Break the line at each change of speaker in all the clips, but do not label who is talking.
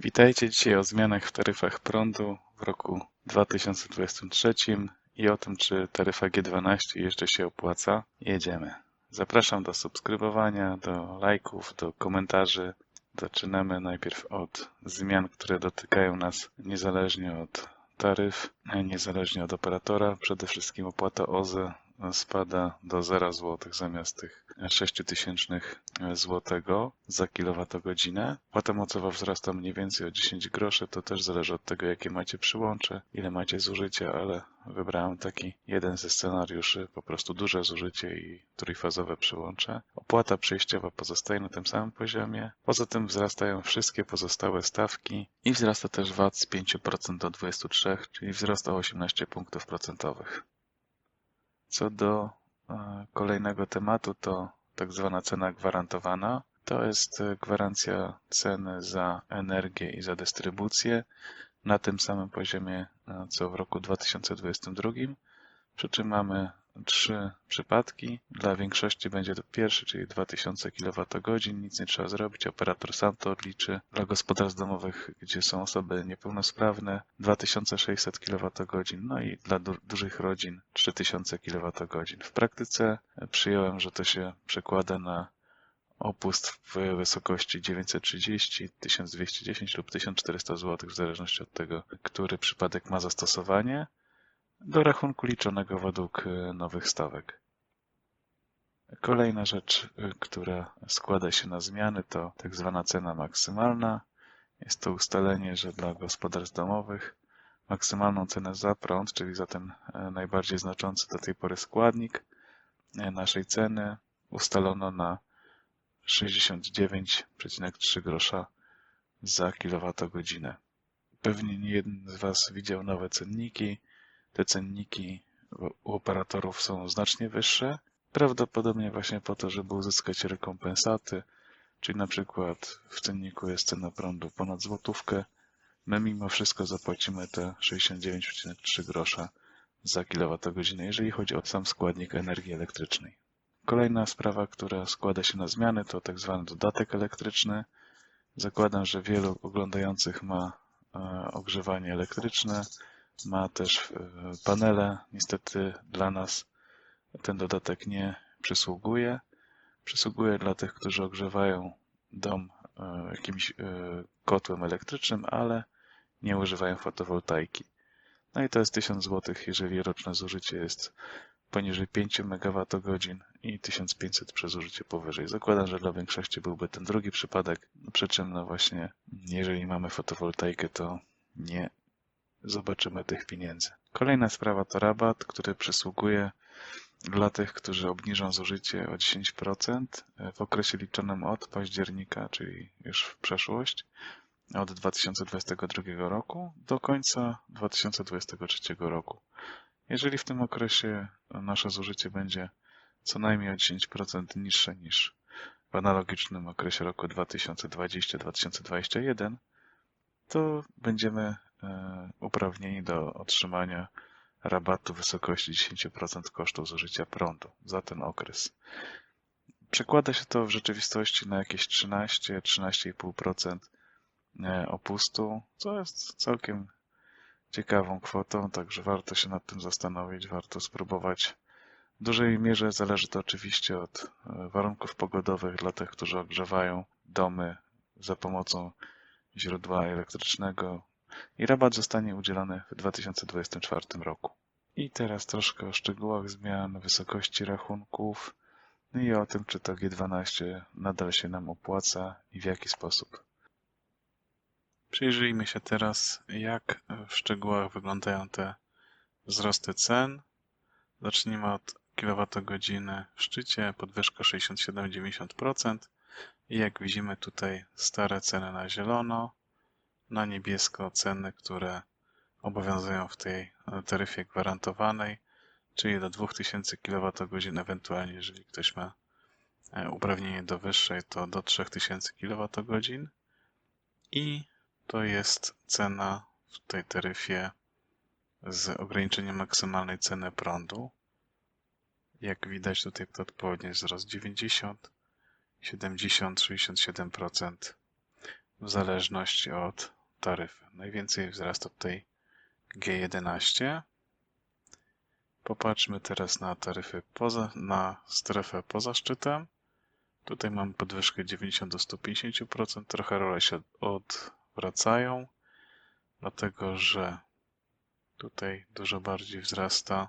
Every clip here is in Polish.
Witajcie dzisiaj o zmianach w taryfach prądu w roku 2023 i o tym, czy taryfa G12 jeszcze się opłaca. Jedziemy. Zapraszam do subskrybowania, do lajków, do komentarzy. Zaczynamy najpierw od zmian, które dotykają nas niezależnie od taryf, niezależnie od operatora. Przede wszystkim opłata OZE spada do 0 zł zamiast tych 6000 zł za kilowatogodzinę. Opłata mocowa wzrasta mniej więcej o 10 groszy. To też zależy od tego, jakie macie przyłącze, ile macie zużycia, ale wybrałem taki jeden ze scenariuszy, po prostu duże zużycie i trójfazowe przyłącze. Opłata przejściowa pozostaje na tym samym poziomie. Poza tym wzrastają wszystkie pozostałe stawki i wzrasta też VAT z 5% do 23%, czyli wzrost o 18 punktów procentowych. Co do e, kolejnego tematu, to tak zwana cena gwarantowana. To jest e, gwarancja ceny za energię i za dystrybucję na tym samym poziomie e, co w roku 2022. Przy czym mamy trzy przypadki. Dla większości będzie to pierwszy, czyli 2000 kWh. Nic nie trzeba zrobić. Operator sam to odliczy. Dla gospodarstw domowych, gdzie są osoby niepełnosprawne, 2600 kWh. No i dla du dużych rodzin 3000 kWh. W praktyce przyjąłem, że to się przekłada na opust w wysokości 930, 1210 lub 1400 zł, w zależności od tego, który przypadek ma zastosowanie do rachunku liczonego według e, nowych stawek. Kolejna rzecz, e, która składa się na zmiany, to tak zwana cena maksymalna. Jest to ustalenie, że dla gospodarstw domowych maksymalną cenę za prąd, czyli za ten e, najbardziej znaczący do tej pory składnik naszej ceny, ustalono na 69,3 grosza za kilowatogodzinę. Pewnie nie jeden z Was widział nowe cenniki. Te cenniki u operatorów są znacznie wyższe, prawdopodobnie właśnie po to, żeby uzyskać rekompensaty, czyli na przykład w cenniku jest cena prądu ponad złotówkę, my mimo wszystko zapłacimy te 69,3 grosza za kilowatogodzinę, jeżeli chodzi o sam składnik energii elektrycznej. Kolejna sprawa, która składa się na zmiany, to tak zwany dodatek elektryczny. Zakładam, że wielu oglądających ma e, ogrzewanie elektryczne, ma też e, panele. Niestety dla nas ten dodatek nie przysługuje. Przysługuje dla tych, którzy ogrzewają dom e, jakimś kotłem elektrycznym, ale nie używają fotowoltaiki. No i to jest 1000 zł, jeżeli roczne zużycie jest poniżej 5 MWh i 1500 przez użycie powyżej. Zakładam, że dla większości byłby ten drugi przypadek, przy czym no właśnie, jeżeli mamy fotowoltaikę, to nie zobaczymy tych pieniędzy. Kolejna sprawa to rabat, który przysługuje dla tych, którzy obniżą zużycie o 10% w okresie liczonym od października, czyli już w przeszłość, od 2022 roku do końca 2023 roku. Jeżeli w tym okresie nasze zużycie będzie co najmniej o 10% niższe niż w analogicznym okresie roku 2020-2021, to będziemy e, uprawnieni do otrzymania rabatu w wysokości 10% kosztów zużycia prądu za ten okres. Przekłada się to w rzeczywistości na jakieś 13-13,5% e, opustu, co jest całkiem ciekawą kwotą, także warto się nad tym zastanowić, warto spróbować. W dużej mierze zależy to oczywiście od e, warunków pogodowych dla tych, którzy ogrzewają domy za pomocą źródła elektrycznego i rabat zostanie udzielony w 2024 roku. I teraz troszkę o szczegółach zmian, wysokości rachunków no i o tym, czy to G12 nadal się nam opłaca i w jaki sposób. Przyjrzyjmy się teraz, jak w szczegółach wyglądają te wzrosty cen. Zacznijmy od kilowatogodziny w szczycie, podwyżka 67,90% i jak widzimy tutaj stare ceny na zielono, na niebiesko ceny, które obowiązują w tej taryfie gwarantowanej, czyli do 2000 kWh, ewentualnie jeżeli ktoś ma e, uprawnienie do wyższej, to do 3000 kWh i to jest cena w tej taryfie z ograniczeniem maksymalnej ceny prądu. Jak widać tutaj to odpowiednio wzrost 90, 70, 67%. w zależności od taryfy. Najwięcej wzrasta tutaj G11. Popatrzmy teraz na taryfy poza, na strefę poza szczytem. Tutaj mamy podwyżkę 90 do 150%. Trochę role się odwracają, dlatego że tutaj dużo bardziej wzrasta,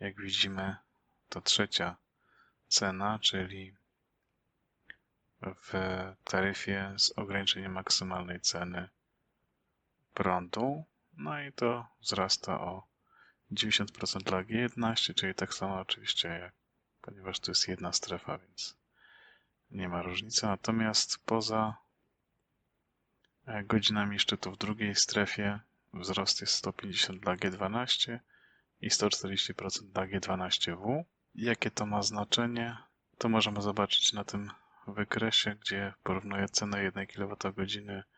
jak widzimy, ta trzecia cena, czyli w taryfie z ograniczeniem maksymalnej ceny prądu. No i to wzrasta o 90% dla G11, czyli tak samo oczywiście jak, ponieważ to jest jedna strefa, więc nie ma różnicy. Natomiast poza e, godzinami szczytu w drugiej strefie wzrost jest 150 dla G12 i 140% dla G12W. Jakie to ma znaczenie? To możemy zobaczyć na tym wykresie, gdzie porównuję cenę 1 kWh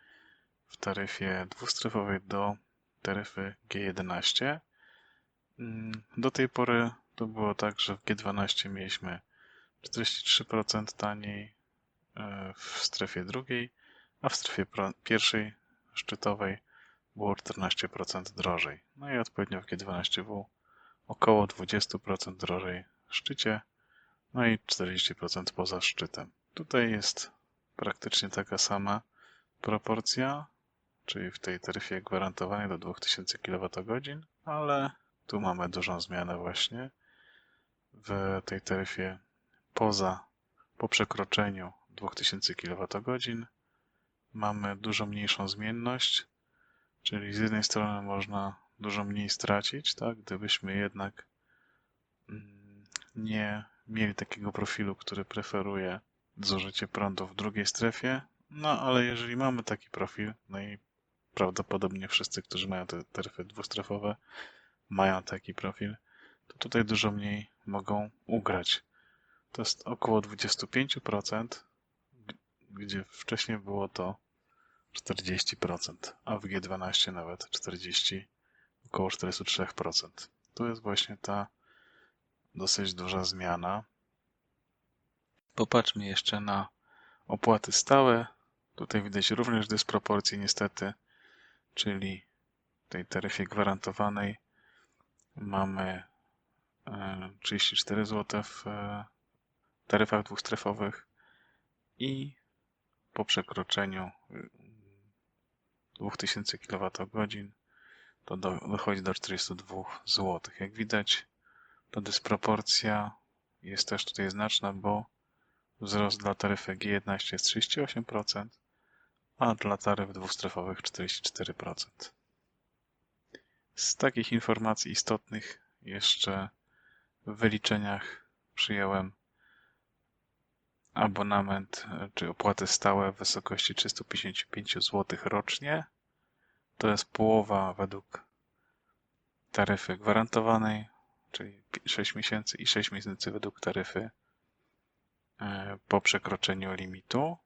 w taryfie dwustrefowej do taryfy G11. Mm, do tej pory to było tak, że w G12 mieliśmy 43% taniej e, w strefie drugiej, a w strefie pierwszej szczytowej było 14% drożej. No i odpowiednio w G12W około 20% drożej w szczycie, no i 40% poza szczytem. Tutaj jest praktycznie taka sama proporcja, czyli w tej taryfie gwarantowanej do 2000 kWh, ale tu mamy dużą zmianę właśnie w tej taryfie poza, po przekroczeniu 2000 kWh mamy dużo mniejszą zmienność, czyli z jednej strony można dużo mniej stracić, tak, gdybyśmy jednak mm, nie mieli takiego profilu, który preferuje zużycie prądu w drugiej strefie, no ale jeżeli mamy taki profil, no i prawdopodobnie wszyscy, którzy mają te taryfy dwustrefowe, mają taki profil, to tutaj dużo mniej mogą ugrać. To jest około 25%, gdzie wcześniej było to 40%, a w G12 nawet 40, około 43%. Tu jest właśnie ta dosyć duża zmiana. Popatrzmy jeszcze na opłaty stałe. Tutaj widać również dysproporcje niestety, czyli tej taryfie gwarantowanej mamy 34 e, zł w e, taryfach dwustrefowych i po przekroczeniu 2000 kWh to dochodzi do 42 zł. Jak widać, ta dysproporcja jest też tutaj znaczna, bo wzrost dla taryfy G11 jest 38%, a dla taryf dwustrefowych 44%. Z takich informacji istotnych jeszcze w wyliczeniach przyjąłem abonament czy opłaty stałe w wysokości 355 zł rocznie. To jest połowa według taryfy gwarantowanej, czyli 6 miesięcy i 6 miesięcy według taryfy e, po przekroczeniu limitu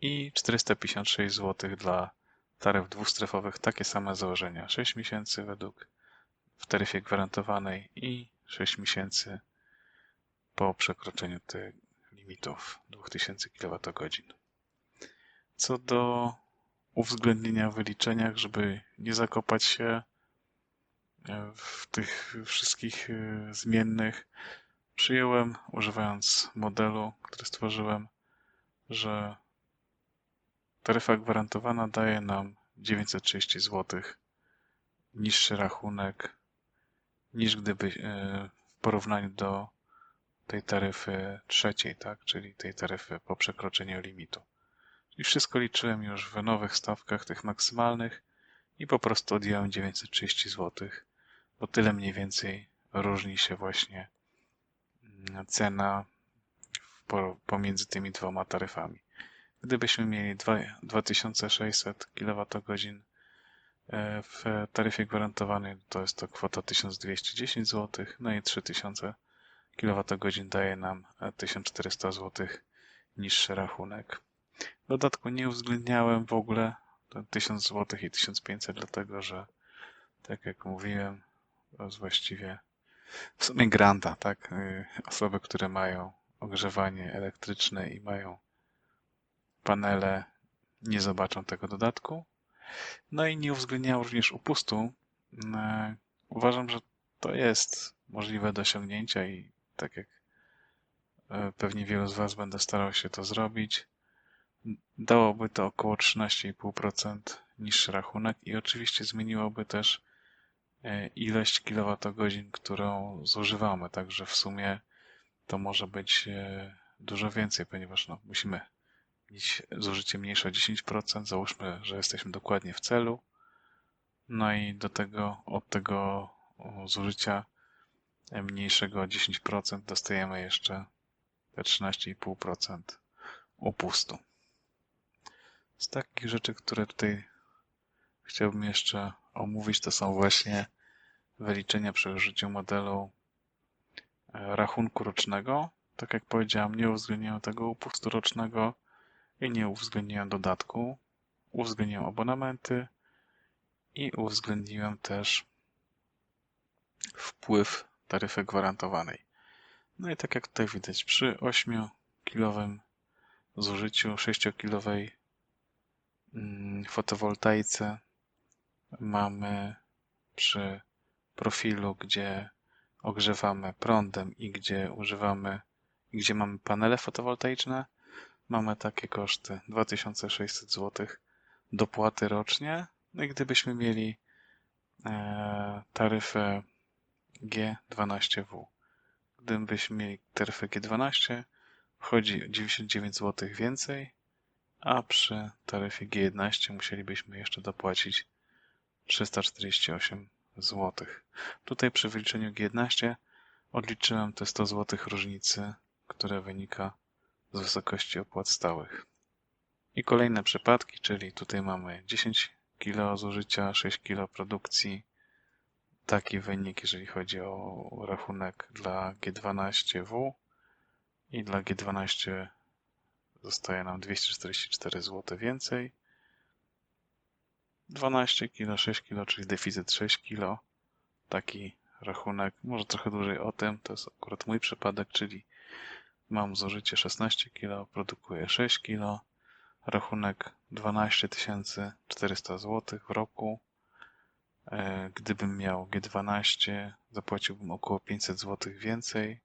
i 456 zł dla taryf dwustrefowych takie same założenia. 6 miesięcy według w taryfie gwarantowanej i 6 miesięcy po przekroczeniu tych limitów 2000 kWh. Co do uwzględnienia w wyliczeniach, żeby nie zakopać się e, w tych wszystkich e, zmiennych, przyjąłem, używając modelu, który stworzyłem, że Taryfa gwarantowana daje nam 930 zł niższy rachunek niż gdyby e, w porównaniu do tej taryfy trzeciej, tak, czyli tej taryfy po przekroczeniu limitu. I wszystko liczyłem już w nowych stawkach, tych maksymalnych i po prostu odjąłem 930 zł, bo tyle mniej więcej różni się właśnie cena pomiędzy tymi dwoma taryfami. Gdybyśmy mieli 2600 kWh e, w taryfie gwarantowanej, to jest to kwota 1210 zł, no i 3000 kWh daje nam 1400 zł niższy rachunek. W dodatku nie uwzględniałem w ogóle 1000 zł i 1500, dlatego że, tak jak mówiłem, to jest właściwie w sumie granta, tak? Osoby, które mają ogrzewanie elektryczne i mają panele nie zobaczą tego dodatku. No i nie uwzględniają również upustu. E, Uważam, że to jest możliwe do osiągnięcia i tak jak e, pewnie wielu z Was będę starał się to zrobić, dałoby to około 13,5% niższy rachunek i oczywiście zmieniłoby też e, ilość kilowatogodzin, którą zużywamy, także w sumie to może być dużo więcej, ponieważ no, musimy mieć zużycie mniejsze o 10%, załóżmy, że jesteśmy dokładnie w celu, no i do tego, od tego zużycia mniejszego o 10% dostajemy jeszcze te 13,5% upustu. Z takich rzeczy, które tutaj chciałbym jeszcze omówić, to są właśnie wyliczenia przy użyciu modelu e, rachunku rocznego. Tak jak powiedziałem, nie uwzględniają tego upustu rocznego i nie uwzględniają dodatku. Uwzględniają abonamenty i uwzględniłem też wpływ taryfy gwarantowanej. No i tak jak tutaj widać, przy 8-kilowym zużyciu 6-kilowej mm, fotowoltaice mamy przy profilu, gdzie ogrzewamy prądem i gdzie używamy, gdzie mamy panele fotowoltaiczne, mamy takie koszty 2600 zł dopłaty rocznie. No i gdybyśmy mieli e, taryfę G12W. Gdybyśmy mieli taryfę G12, wchodzi 99 zł więcej, a przy taryfie G11 musielibyśmy jeszcze dopłacić 348 zł. Tutaj przy wyliczeniu G11 odliczyłem te 100 zł różnicy, które wynika z wysokości opłat stałych. I kolejne przypadki, czyli tutaj mamy 10 kg zużycia, 6 kg produkcji, taki wynik, jeżeli chodzi o rachunek dla G12W i dla G12 zostaje nam 244 zł więcej. 12 kg, 6 kg, czyli deficyt 6 kg. Taki rachunek, może trochę dłużej o tym, to jest akurat mój przypadek, czyli mam zużycie 16 kg, produkuję 6 kg, rachunek 12 400 zł w roku, E, gdybym miał G12, zapłaciłbym około 500 zł więcej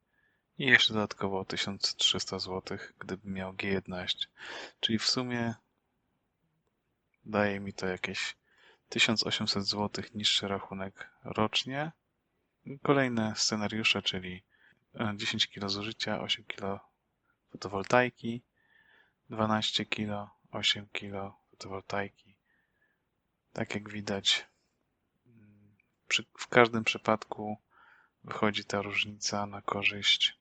i jeszcze dodatkowo 1300 zł, gdybym miał G11. Czyli w sumie daje mi to jakieś 1800 zł niższy rachunek rocznie. Kolejne scenariusze, czyli 10 kg zużycia, 8 kg fotowoltaiki, 12 kg, 8 kg fotowoltaiki. Tak jak widać, przy, w każdym przypadku wychodzi ta różnica na korzyść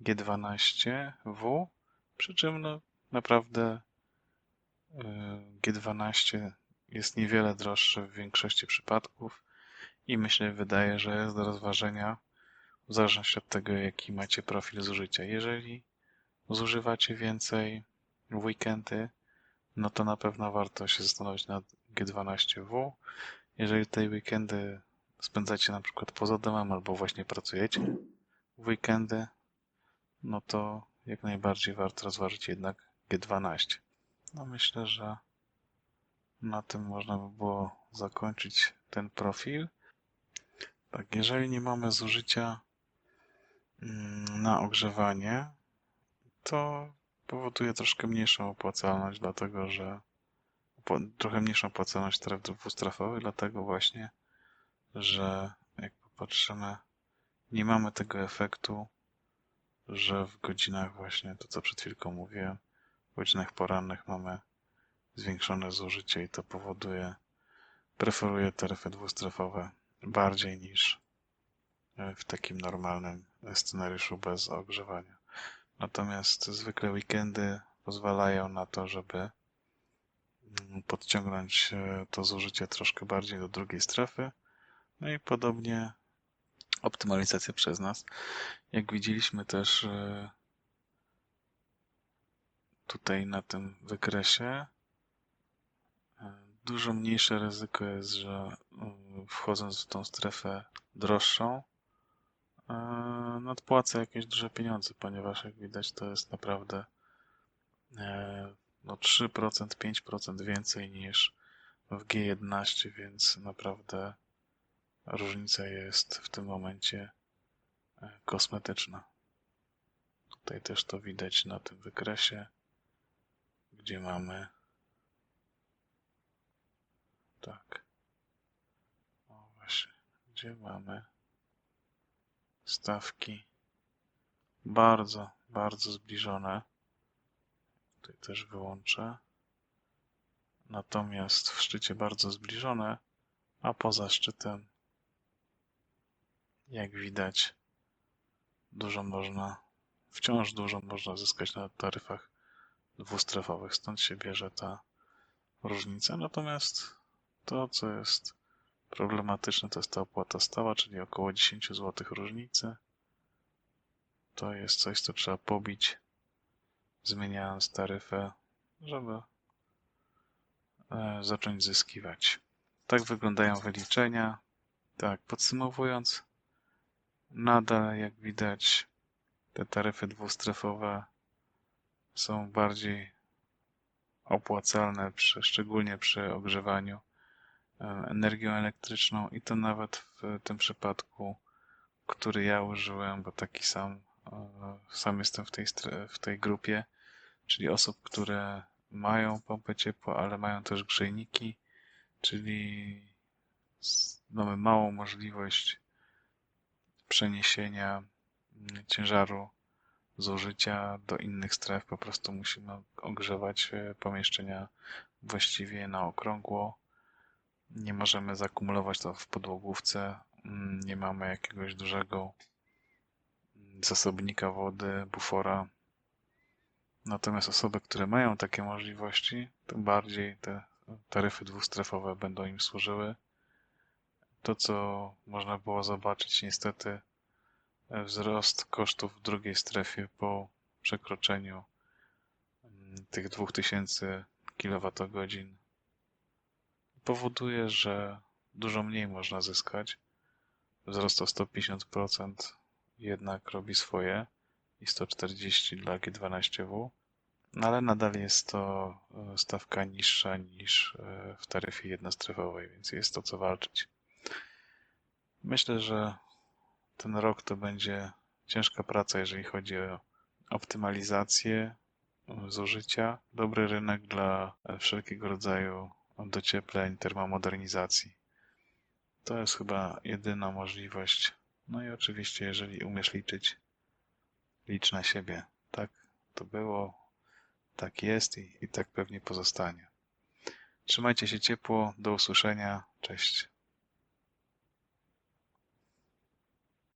G12W, przy czym no, naprawdę y, G12 jest niewiele droższy w większości przypadków i myślę, wydaje, że jest do rozważenia zależności od tego, jaki macie profil zużycia. Jeżeli zużywacie więcej w weekendy, no to na pewno warto się zastanowić nad G12W. Jeżeli tej weekendy spędzacie na przykład poza domem albo właśnie pracujecie w weekendy, no to jak najbardziej warto rozważyć jednak G12. No myślę, że na tym można by było zakończyć ten profil. Tak, jeżeli nie mamy zużycia na ogrzewanie, to powoduje troszkę mniejszą opłacalność, dlatego że trochę mniejszą opłacalność stref dwustrefowych, dlatego właśnie, że jak popatrzymy, nie mamy tego efektu, że w godzinach właśnie, to co przed chwilką mówiłem, w godzinach porannych mamy zwiększone zużycie i to powoduje, preferuje taryfy dwustrefowe bardziej niż w takim normalnym scenariuszu bez ogrzewania. Natomiast zwykle weekendy pozwalają na to, żeby podciągnąć e, to zużycie troszkę bardziej do drugiej strefy. No i podobnie optymalizacja przez nas. Jak widzieliśmy też e, tutaj na tym wykresie, e, dużo mniejsze ryzyko jest, że wchodząc w tą strefę droższą, nadpłacę jakieś duże pieniądze, ponieważ jak widać to jest naprawdę no 3%, 5% więcej niż w G11, więc naprawdę różnica jest w tym momencie e, kosmetyczna. Tutaj też to widać na tym wykresie, gdzie mamy tak. O właśnie, gdzie mamy stawki bardzo, bardzo zbliżone. Tutaj też wyłączę. Natomiast w szczycie bardzo zbliżone, a poza szczytem, jak widać, dużo można, wciąż dużo można zyskać na taryfach dwustrefowych. Stąd się bierze ta różnica. Natomiast to, co jest problematyczne, to jest ta opłata stała, czyli około 10 zł różnicy. To jest coś, co trzeba pobić, zmieniając taryfę, żeby e, zacząć zyskiwać. Tak wyglądają wyliczenia. Tak, podsumowując, nadal jak widać te taryfy dwustrefowe są bardziej opłacalne, przy, szczególnie przy ogrzewaniu energią elektryczną i to nawet w tym przypadku, który ja użyłem, bo taki sam, e, sam jestem w tej, w tej grupie, czyli osób, które mają pompę ciepła, ale mają też grzejniki, czyli mamy małą możliwość przeniesienia mm, ciężaru zużycia do innych stref. Po prostu musimy ogrzewać e, pomieszczenia właściwie na okrągło. Nie możemy zakumulować to w podłogówce. Mm, Nie mamy jakiegoś dużego zasobnika wody, bufora. Natomiast osoby, które mają takie możliwości, tym bardziej te taryfy dwustrefowe będą im służyły. To, co można było zobaczyć, niestety, wzrost kosztów w drugiej strefie po przekroczeniu mm, tych 2000 kWh powoduje, że dużo mniej można zyskać. Wzrost o 150% jednak robi swoje i 140 dla G12W, no ale nadal jest to e, stawka niższa niż e, w taryfie jednostrefowej, więc jest to co walczyć. Myślę, że ten rok to będzie ciężka praca, jeżeli chodzi o optymalizację e, zużycia, dobry rynek dla wszelkiego rodzaju dociepleń, termomodernizacji. To jest chyba jedyna możliwość. No i oczywiście, jeżeli umiesz liczyć, licz na siebie. Tak to było, tak jest i, i tak pewnie pozostanie. Trzymajcie się ciepło, do usłyszenia, cześć.